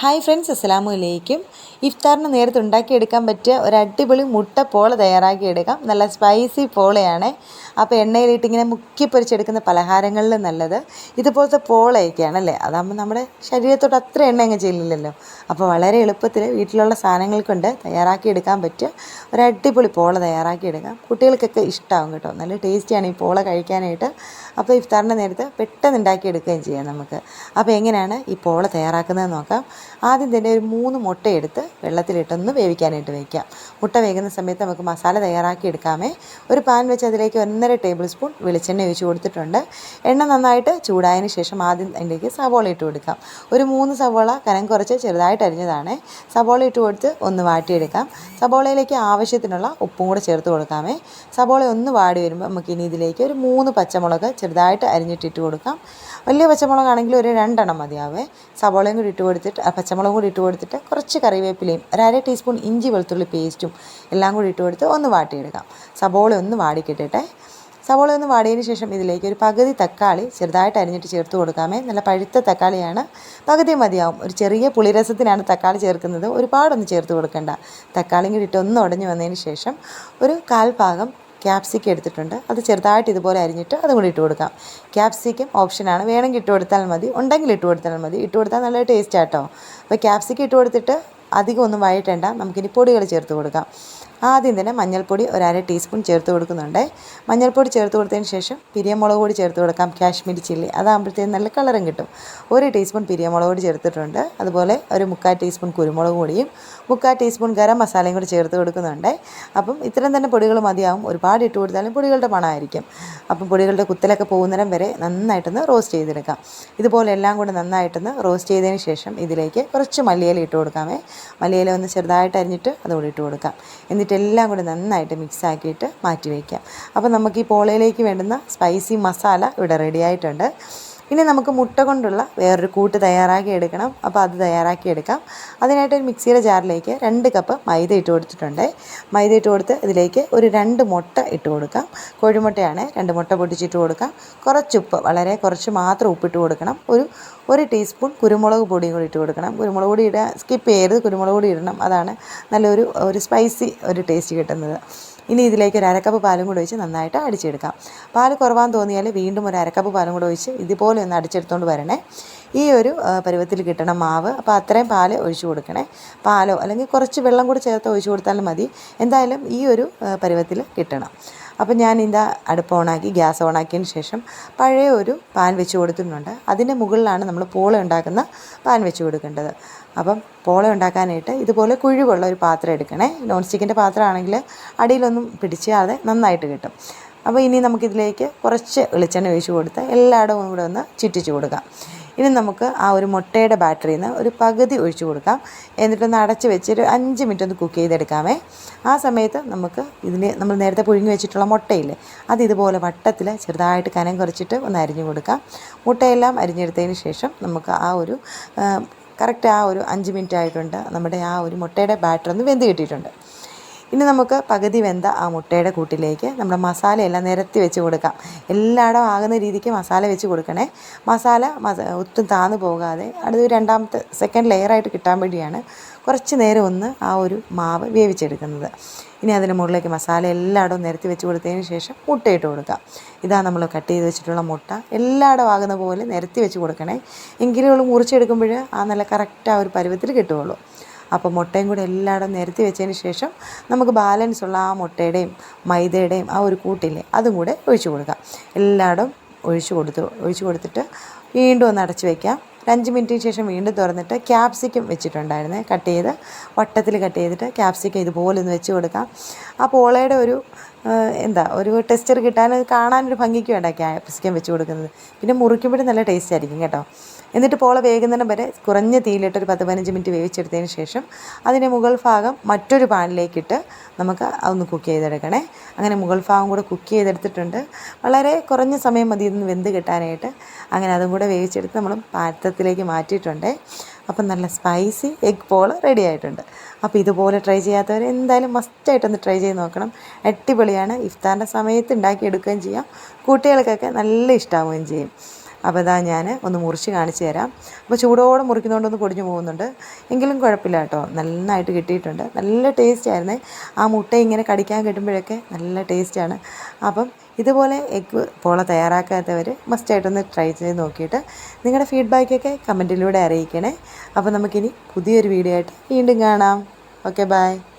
Hi friends അസ്സലാമു അലൈക്കും. ഇഫ്താറിന് നേരത്തെ ഉണ്ടാക്കിയെടുക്കാൻ പറ്റിയ ഒരു അടിപൊളി മുട്ട പോള തയ്യാറാക്കിയെടുക്കാം. നല്ല സ്പൈസി പോളയാണ്. അപ്പോൾ എണ്ണയിലിട്ട് ഇങ്ങനെ മുക്കി പൊരിച്ചെടുക്കുന്ന പലഹാരങ്ങളിൽ നല്ലത്. ഇതുപോലത്തെ പോളയൊക്കെയാണ് അല്ലേ? അതാകുമ്പോൾ നമ്മുടെ ശരീരത്തോട് അത്ര എണ്ണ അങ്ങ് ചെല്ലില്ലല്ലോ. അപ്പോൾ വളരെ എളുപ്പത്തിൽ വീട്ടിലുള്ള സാധനങ്ങൾ കൊണ്ട് തയ്യാറാക്കിയെടുക്കാൻ പറ്റിയ ഒരു അടിപൊളി പോള തയ്യാറാക്കിയെടുക്കാം. കുട്ടികൾക്കൊക്കെ ഇഷ്ടമാവും കേട്ടോ. നല്ല ടേസ്റ്റിയാണ് ഈ പോള കഴിക്കാനായിട്ട്. അപ്പോൾ ഇഫ്താറിന്റെ നേരത്ത് പെട്ടെന്ന് ഉണ്ടാക്കിയെടുക്കുകയും ചെയ്യാം നമുക്ക്. അപ്പോൾ എങ്ങനെയാണ് ഈ പോള തയ്യാറാക്കുന്നത് നോക്കാം. ആദ്യം തന്നെ ഒരു മൂന്ന് മുട്ടയെടുത്ത് വെള്ളത്തിലിട്ടൊന്ന് വേവിക്കാനായിട്ട് വയ്ക്കാം മുട്ട വേകുന്ന സമയത്ത് നമുക്ക് മസാല തയ്യാറാക്കി എടുക്കാമേ. ഒരു പാൻ വെച്ച് അതിലേക്ക് ഒന്നര ടേബിൾ സ്പൂൺ വെളിച്ചെണ്ണ ഒഴിച്ച് കൊടുത്തിട്ടുണ്ട്. എണ്ണ നന്നായിട്ട് ചൂടായതിന് ശേഷം ആദ്യം അതിലേക്ക് സവോള ഇട്ട് കൊടുക്കാം. ഒരു മൂന്ന് സവോള കനം കുറച്ച് ചെറുതായിട്ട് അരിഞ്ഞതാണ്. സവോള ഇട്ട് കൊടുത്ത് ഒന്ന് വാട്ടിയെടുക്കാം. സവോളയിലേക്ക് ആവശ്യത്തിനുള്ള ഉപ്പും കൂടെ ചേർത്ത് കൊടുക്കാമേ. സവോള ഒന്ന് വാടി വരുമ്പോൾ നമുക്ക് ഇനി ഇതിലേക്ക് ഒരു മൂന്ന് പച്ചമുളക് ചെറുതായിട്ട് അരിഞ്ഞിട്ടിട്ട് കൊടുക്കാം. വലിയ പച്ചമുളകാണെങ്കിൽ ഒരു രണ്ടെണ്ണം മതിയാവേ. സവോളയും കൂടി ഇട്ട് കൊടുത്തിട്ട് പച്ചമുളകും കൂടി ഇട്ട് കൊടുത്തിട്ട് കുറച്ച് കറിവേപ്പിലയും ഒരു അര ടീസ്പൂൺ ഇഞ്ചി വെളുത്തുള്ളി പേസ്റ്റും എല്ലാം കൂടി ഇട്ട് കൊടുത്ത് ഒന്ന് വാട്ടിയെടുക്കാം. സബോള ഒന്ന് വാടിക്കിട്ടിട്ടെ. സവോള ഒന്ന് വാടിയതിന് ശേഷം ഇതിലേക്ക് ഒരു പകുതി തക്കാളി ചെറുതായിട്ട് അരിഞ്ഞിട്ട് ചേർത്ത് കൊടുക്കാമേ. നല്ല പഴുത്ത തക്കാളിയാണ്. പകുതി മതിയാവും. ഒരു ചെറിയ പുളിരസത്തിനാണ് തക്കാളി ചേർക്കുന്നത്. ഒരുപാടൊന്നും ചേർത്ത് കൊടുക്കേണ്ട. തക്കാളിയും കൂടി ഇട്ട് ഒന്ന് ഉടഞ്ഞു വന്നതിന് ശേഷം ഒരു കാൽ ഭാഗം ക്യാപ്സിക്കം എടുത്തിട്ടുണ്ട്. അത് ചെറുതായിട്ട് ഇതുപോലെ അരിഞ്ഞിട്ട് അതും കൂടി ഇട്ട് കൊടുക്കാം. ക്യാപ്സിക്കം ഓപ്ഷനാണ് വേണമെങ്കിൽ ഇട്ട് കൊടുത്താൽ മതി. ഉണ്ടെങ്കിൽ ഇട്ട് കൊടുത്താൽ മതി. ഇട്ട് കൊടുത്താൽ നല്ല ടേസ്റ്റ് ആട്ടോ. അപ്പോൾ ക്യാപ്സിക്കം ഇട്ട് കൊടുത്തിട്ട് അധികം ഒന്നും വഴറ്റേണ്ട. നമുക്കിനി പൊടികൾ ചേർത്ത് കൊടുക്കാം. ആദ്യം തന്നെ മഞ്ഞൾപ്പൊടി ഒരു അര ടീസ്പൂൺ ചേർത്ത് കൊടുക്കുന്നുണ്ട്. മഞ്ഞൾപ്പൊടി ചേർത്ത് കൊടുത്തതിന് ശേഷം പിരിയമുളക് പൊടി ചേർത്ത് കൊടുക്കാം കാശ്മീരി ചില്ലി. അതാകുമ്പോഴത്തേക്കും നല്ല കളറും കിട്ടും. ഒരു ടീസ്പൂൺ പിരിയമുളക് പൊടി ചേർത്തിട്ടുണ്ട്. അതുപോലെ ഒരു മുക്കാൽ ടീസ്പൂൺ കുരുമുളക് പൊടിയും മുക്കാൽ ടീസ്പൂൺ ഗരം മസാലയും കൂടി ചേർത്ത് കൊടുക്കുന്നുണ്ട്. അപ്പം ഇത്രയും തന്നെ പൊടികൾ മതിയാവും. ഒരുപാട് ഇട്ട് കൊടുത്താലും പൊടികളുടെ മണമായിരിക്കും. അപ്പം പൊടികളുടെ കുത്തലൊക്കെ പോകുന്നിടം വരെ നന്നായിട്ടൊന്ന് റോസ്റ്റ് ചെയ്തെടുക്കാം. ഇതുപോലെ എല്ലാം കൂടി നന്നായിട്ടൊന്ന് റോസ്റ്റ് ചെയ്തതിന് ശേഷം ഇതിലേക്ക് കുറച്ച് മല്ലിയില ഇട്ട് കൊടുക്കാമേ. മല്ലിയില ഒന്ന് ചെറുതായിട്ട് അരിഞ്ഞിട്ട് അതുകൂടി ഇട്ട് കൊടുക്കാം. എല്ലാം കൂടി നന്നായിട്ട് മിക്സ് ആക്കിയിട്ട് മാറ്റി വയ്ക്കാം അപ്പോൾ നമുക്ക് ഈ പോളയിലേക്ക് വേണ്ടുന്ന സ്പൈസി മസാല ഇവിടെ റെഡി ആയിട്ടുണ്ട്. ഇനി നമുക്ക് മുട്ട കൊണ്ടുള്ള വേറൊരു കൂട്ട് തയ്യാറാക്കി എടുക്കണം. അപ്പോൾ അത് തയ്യാറാക്കി എടുക്കാം. അതിനായിട്ട് ഒരു മിക്സിയുടെ ജാറിലേക്ക് രണ്ട് കപ്പ് മൈദ ഇട്ട് കൊടുത്തിട്ടുണ്ട്. മൈദ ഇട്ട് കൊടുത്ത് ഇതിലേക്ക് ഒരു രണ്ട് മുട്ട ഇട്ട് കൊടുക്കാം. കോഴിമുട്ടയാണ് രണ്ട് മുട്ട പൊടിച്ചിട്ട് കൊടുക്കാം. കുറച്ച് ഉപ്പ് വളരെ കുറച്ച് മാത്രം ഉപ്പിട്ട് കൊടുക്കണം. ഒരു ഒരു ടീസ്പൂൺ കുരുമുളക് പൊടിയും കൂടി ഇട്ട് കൊടുക്കണം. കുരുമുളക് പൊടി ഇടുക സ്കിപ്പ് ചെയ്യരുത്. കുരുമുളക് പൊടി ഇടണം. അതാണ് നല്ലൊരു ഒരു സ്പൈസി ഒരു ടേസ്റ്റ് കിട്ടുന്നത്. ഇനി ഇതിലേക്ക് ഒരു അരക്കപ്പ് പാലും കൂടെ ഒഴിച്ച് നന്നായിട്ട് അടിച്ചെടുക്കാം. പാൽ കുറവാൻ തോന്നിയാൽ വീണ്ടും ഒരു അരക്കപ്പ് പാലും കൂടെ ഒഴിച്ച് ഇതുപോലെ ഒന്ന് അടിച്ചെടുത്തുകൊണ്ട് വരണേ. ഈ ഒരു പരുവത്തിൽ കിട്ടണം മാവ് അപ്പോൾ അത്രയും പാൽ ഒഴിച്ചു കൊടുക്കണേ. പാലോ അല്ലെങ്കിൽ കുറച്ച് വെള്ളം കൂടി ചേർത്ത് ഒഴിച്ചു കൊടുത്താലും മതി. എന്തായാലും ഈ ഒരു പരുവത്തിൽ കിട്ടണം. അപ്പം ഞാൻ ഇതാ അടുപ്പ് ഓണാക്കി ഗ്യാസ് ഓണാക്കിയതിന് ശേഷം പഴയ ഒരു പാൻ വെച്ച് കൊടുത്തിട്ടുണ്ട്. അതിന്റെ മുകളിലാണ് നമ്മൾ പോള ഉണ്ടാക്കുന്ന പാൻ വെച്ച് കൊടുക്കേണ്ടത്. അപ്പം പോള ഉണ്ടാക്കാനായിട്ട് ഇതുപോലെ കുഴിവുള്ള ഒരു പാത്രം എടുക്കണേ. നോൺ സ്റ്റിക്കിന്റെ പാത്രമാണെങ്കിൽ അടിയിലൊന്നും പിടിച്ചാതെ നന്നായിട്ട് കിട്ടും. അപ്പോൾ ഇനി നമുക്കിതിലേക്ക് കുറച്ച് വെളിച്ചെണ്ണ ഒഴിച്ച് കൊടുത്ത് എല്ലായിടവും കൂടെ ഒന്ന് ചുറ്റിച്ച് കൊടുക്കാം. ഇനി നമുക്ക് ആ ഒരു മുട്ടയുടെ ബാറ്ററിയിൽ നിന്ന് ഒരു പകുതി ഒഴിച്ചു കൊടുക്കാം. എന്നിട്ടൊന്ന് അടച്ച് വെച്ച് ഒരു അഞ്ച് മിനിറ്റ് ഒന്ന് കുക്ക് ചെയ്തെടുക്കാമേ. ആ സമയത്ത് നമുക്ക് ഇതിന് നമ്മൾ നേരത്തെ പുഴുങ്ങി വെച്ചിട്ടുള്ള മുട്ടയില്ലേ അത് ഇതുപോലെ വട്ടത്തിൽ ചെറുതായിട്ട് കനം കുറച്ചിട്ട് ഒന്ന് അരിഞ്ഞു കൊടുക്കാം. മുട്ടയെല്ലാം അരിഞ്ഞെടുത്തതിന് ശേഷം നമുക്ക് ആ ഒരു കറക്റ്റ് ആ ഒരു അഞ്ച് മിനിറ്റ് ആയിട്ടുണ്ട്. നമ്മുടെ ആ ഒരു മുട്ടയുടെ ബാറ്റർ ഒന്ന് വെന്ത് കിട്ടിയിട്ടുണ്ട്. ഇനി നമുക്ക് പകുതി വെന്ത ആ മുട്ടയുടെ കൂട്ടിലേക്ക് നമ്മുടെ മസാലയെല്ലാം നിരത്തി വെച്ച് കൊടുക്കാം. എല്ലായിടം ആകുന്ന രീതിക്ക് മസാല വെച്ച് കൊടുക്കണേ. മസാല ഒട്ടും താന്നു പോകാതെ അടുത്ത രണ്ടാമത്തെ സെക്കൻഡ് ലെയറായിട്ട് കിട്ടാൻ വേണ്ടിയാണ് കുറച്ച് നേരം ഒന്ന് ആ ഒരു മാവ് വേവിച്ചെടുക്കുന്നത്. ഇനി അതിന് മുകളിലേക്ക് മസാല എല്ലായിടവും നിരത്തി വെച്ച് കൊടുത്തതിന് ശേഷം മുട്ടയിട്ട് കൊടുക്കാം. ഇതാ നമ്മൾ കട്ട് ചെയ്ത് വെച്ചിട്ടുള്ള മുട്ട. എല്ലായിടവും ആകുന്ന പോലെ നിരത്തി വെച്ച് കൊടുക്കണേ. എങ്കിലും മുറിച്ചെടുക്കുമ്പോൾ ആ നല്ല കറക്റ്റ് ആ ഒരു പരുവത്തിൽ കിട്ടുകയുള്ളൂ. അപ്പോൾ മുട്ടയും കൂടെ എല്ലായിടും നിരത്തി വെച്ചതിന് ശേഷം നമുക്ക് ബാലൻസ് ഉള്ള ആ മുട്ടയുടെയും മൈദയുടെയും ആ ഒരു കൂട്ടില്ലേ അതും കൂടെ ഒഴിച്ചു കൊടുക്കാം. എല്ലായിടും ഒഴിച്ചു കൊടുത്തു ഒഴിച്ചു കൊടുത്തിട്ട് വീണ്ടും ഒന്ന് അടച്ചു വയ്ക്കാം ഒരു അഞ്ച് മിനിറ്റിന് ശേഷം വീണ്ടും തുറന്നിട്ട് ക്യാപ്സിക്കം വെച്ചിട്ടുണ്ടായിരുന്നേ കട്ട് ചെയ്ത് വട്ടത്തിൽ കട്ട് ചെയ്തിട്ട് ക്യാപ്സിക്കം ഇതുപോലെ ഒന്ന് വെച്ച് കൊടുക്കാം. ആ പോളയുടെ ഒരു എന്താ ഒരു ടെസ്റ്റർ കിട്ടാൻ കാണാനൊരു ഭംഗിക്ക് വേണ്ട ക്യാപ്സിക്കം വെച്ച് കൊടുക്കുന്നത്. പിന്നെ മുറിക്കുമ്പോഴും നല്ല ടേസ്റ്റ് ആയിരിക്കും കേട്ടോ. എന്നിട്ട് പോള വേകുന്നതിന് വരെ കുറഞ്ഞ തീയിലിട്ട് ഒരു പത്ത് പതിനഞ്ച് മിനിറ്റ് വേവിച്ചെടുത്തതിന് ശേഷം അതിന്റെ മുകൾ ഭാഗം മറ്റൊരു പാനിലേക്കിട്ട് നമുക്ക് അതൊന്ന് കുക്ക് ചെയ്തെടുക്കണേ. അങ്ങനെ മുകൾ ഭാഗം കൂടെ കുക്ക് ചെയ്തെടുത്തിട്ടുണ്ട്. വളരെ കുറഞ്ഞ സമയം മതി ഇതൊന്ന് വെന്ത് കിട്ടാനായിട്ട്. അങ്ങനെ അതും കൂടെ വേവിച്ചെടുത്ത് നമ്മൾ പാത്രത്തിലേക്ക് മാറ്റിയിട്ടുണ്ട്. അപ്പം നല്ല സ്പൈസി എഗ് പോൾ റെഡി ആയിട്ടുണ്ട്. അപ്പോൾ ഇതുപോലെ ട്രൈ ചെയ്യാത്തവർ എന്തായാലും മസ്റ്റായിട്ടൊന്ന് ട്രൈ ചെയ്ത് നോക്കണം. അടിപൊളിയാണ്. ഇഫ്താറിന്റെ സമയത്ത് ഉണ്ടാക്കിയെടുക്കുകയും ചെയ്യാം. കുട്ടികൾക്കൊക്കെ നല്ല ഇഷ്ടമാവുകയും ചെയ്യും. അപ്പോൾ ഇതാ ഞാൻ ഒന്ന് മുറിച്ച് കാണിച്ചു തരാം. അപ്പോൾ ചൂടോടെ മുറിക്കുന്നതുകൊണ്ടൊന്ന് പൊടിഞ്ഞു പോകുന്നുണ്ട്. എങ്കിലും കുഴപ്പമില്ല കേട്ടോ. നന്നായിട്ട് കിട്ടിയിട്ടുണ്ട്. നല്ല ടേസ്റ്റ് ആയിരുന്നേ. ആ മുട്ട ഇങ്ങനെ കടിക്കാൻ കിട്ടുമ്പോഴൊക്കെ നല്ല ടേസ്റ്റാണ് അപ്പം ഇതുപോലെ എഗ്ഗ് പോള തയ്യാറാക്കാത്തവർ മസ്റ്റായിട്ടൊന്ന് ട്രൈ ചെയ്ത് നോക്കിയിട്ട് നിങ്ങളുടെ ഫീഡ്ബാക്കൊക്കെ കമന്റിലൂടെ അറിയിക്കണേ. അപ്പോൾ നമുക്കിനി പുതിയൊരു വീഡിയോ ആയിട്ട് വീണ്ടും കാണാം. Okay bye